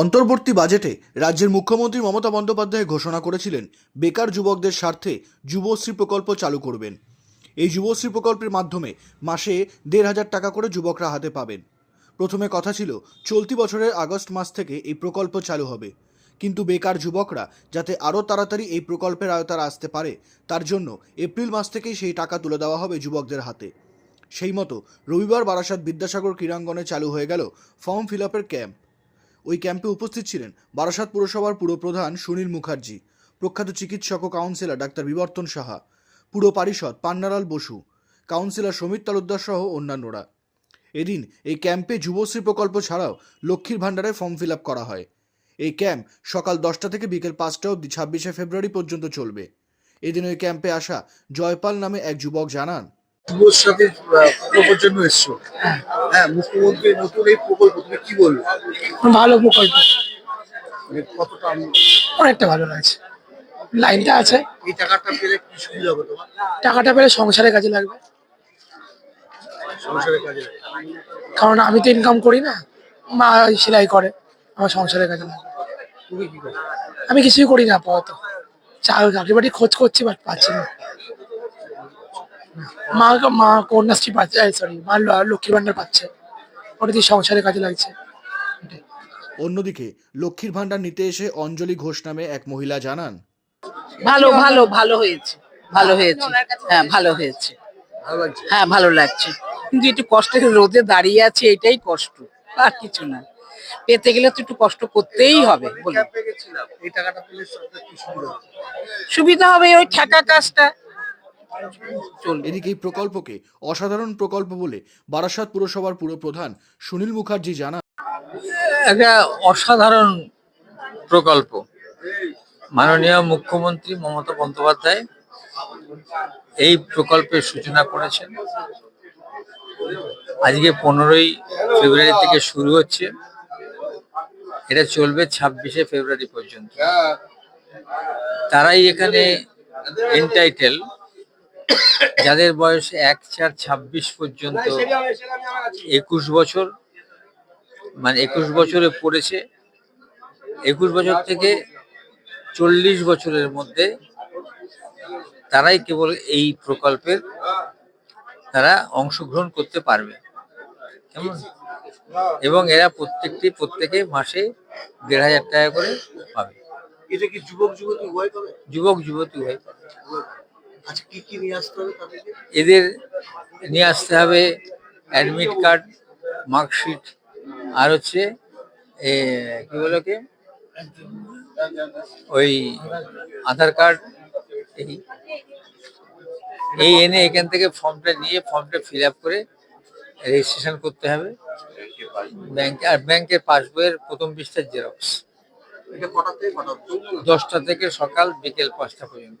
অন্তর্বর্তী বাজেটে রাজ্যের মুখ্যমন্ত্রী মমতা বন্দ্যোপাধ্যায় ঘোষণা করেছিলেন, বেকার যুবকদের স্বার্থে যুবশ্রী প্রকল্প চালু করবেন। এই যুবশ্রী প্রকল্পের মাধ্যমে মাসে দেড় হাজার টাকা করে যুবকরা হাতে পাবেন। প্রথমে কথা ছিল, চলতি বছরের আগস্ট মাস থেকে এই প্রকল্প চালু হবে। কিন্তু বেকার যুবকরা যাতে আরও তাড়াতাড়ি এই প্রকল্পের আয়তার আসতে পারে, তার জন্য এপ্রিল মাস থেকেই সেই টাকা তুলে দেওয়া হবে যুবকদের হাতে। সেই মতো রবিবার বারাসাত বিদ্যাসাগর ক্রীড়াঙ্গনে চালু হয়ে গেল ফর্ম ফিল আপের ক্যাম্প। ওই ক্যাম্পে উপস্থিত ছিলেন বারাসাত পুরসভার পুরপ্রধান সুনীল মুখার্জি, প্রখ্যাত চিকিৎসক ও কাউন্সিলর ডাক্তার বিবর্তন সাহা, পুর পারিষদ পান্নালাল বসু কাউন্সিলর সমিত তালুকদার সহ অন্যান্যরা। এদিন এই ক্যাম্পে যুবশ্রী প্রকল্প ছাড়াও লক্ষ্মীর ভাণ্ডারে ফর্ম ফিল করা হয়। এই ক্যাম্প সকাল দশটা থেকে বিকেল পাঁচটা অবধি ছাব্বিশে ফেব্রুয়ারি পর্যন্ত চলবে। এদিন ওই ক্যাম্পে আসা জয়পাল নামে এক যুবক জানান প্রকল্পের জন্য এসছো। হ্যাঁ মুখ্যমন্ত্রী নতুন এই প্রকল্প তুমি কি বলবে? ভালো প্রকল্প। মানে কতটা অনেকটা ভালো লাগছে। লাইনটা আছে। এই টাকাটা পেলে কি সুবিধা হবে তোমার? টাকাটা পেলে সংসারের কাজে লাগবে। সংসারের কাজে কারণ আমি তো ইনকাম করি না মা ওই সেলাই করে আমার সংসারের কাজে লাগবে। তুমি কি করো? আমি কিছুই করি না আপাতত। চাকরি বাড়ি খোঁজ করছি বাট পাচ্ছি না। মা মা কন্যাশ্রী পাচ্ছে সরি মা ল- লক্ষ্মী ভান্ডার পাচ্ছে। ওটা দিয়ে সংসারের কাজে লাগছে। অন্যদিকে লক্ষ্মীর ভাণ্ডার নিতে এসে অঞ্জলি ঘোষ নামে এক মহিলা জানান। ভালো ভালো ভালো হয়েছে ভালো হয়েছে। হ্যাঁ ভালো হয়েছে। হ্যাঁ ভালো লাগছে। কিন্তু একটু কষ্টে রোদে দাঁড়িয়ে আছে এটাই কষ্ট। আর কিছু না। পেতে গেলে তো একটু কষ্ট করতেই হবে? সুবিধা হবে ওই ঠেকা কাজটা। এদিকে এই প্রকল্পকে অসাধারণ প্রকল্প বলে বারাসাত পুরসভার পুরপ্রধান সুনীল মুখার্জি জানান। একটা অসাধারণ প্রকল্প। মাননীয় মুখ্যমন্ত্রী মমতা বন্দ্যোপাধ্যায় এই প্রকল্পের সূচনা করেছেন। আজকে পনেরোই ফেব্রুয়ারি থেকে শুরু হচ্ছে। এটা চলবে ছাব্বিশে ফেব্রুয়ারি পর্যন্ত। তারাই এখানে এন্টাইটেল যাদের বয়স এক চার ছাব্বিশ পর্যন্ত একুশ বছর মানে একুশ বছরে পড়েছে। একুশ বছর থেকে চল্লিশ বছরের মধ্যে তারাই কেবল এই প্রকল্পের তারা অংশগ্রহণ করতে পারবে। কেমন? এবং এরা প্রত্যেকটি প্রত্যেকে মাসে দেড় হাজার টাকা করে পাবে। এটা কি যুবক যুবতী উভয় পাবে? যুবক যুবতী উভয় পাবে। আচ্ছা এদের নিয়ে আসতে হবে অ্যাডমিট কার্ড মার্কশিট আর হচ্ছে এ, কি বলো কি ওই আধার কার্ড এই এই এনে এখান থেকে ফর্মটা নিয়ে ফর্মটা ফিল আপ করে রেজিস্ট্রেশন করতে হবে। ব্যাংকে আর ব্যাংকের পাসবইয়ের প্রথম পৃষ্ঠার জেরক্স? দশটা থেকে সকাল বিকেল পাঁচটা পর্যন্ত।